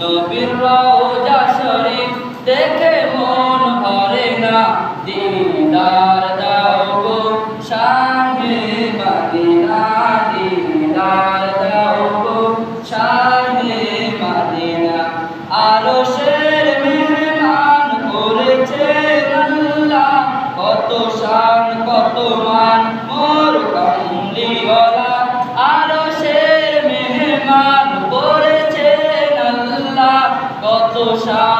নবীর রওজা দেখে মন ভরে না দিদার দাও গো, শাহে মদিনা দিদার দাও গো শাহে মদিনা আরশের মেহমান করেছে কত শান, কত মান। গলা আরও মেহমান করেছেন আল্লাহ। কত সা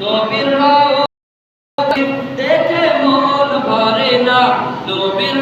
নবীর দেখে মন ভরে না। নবীর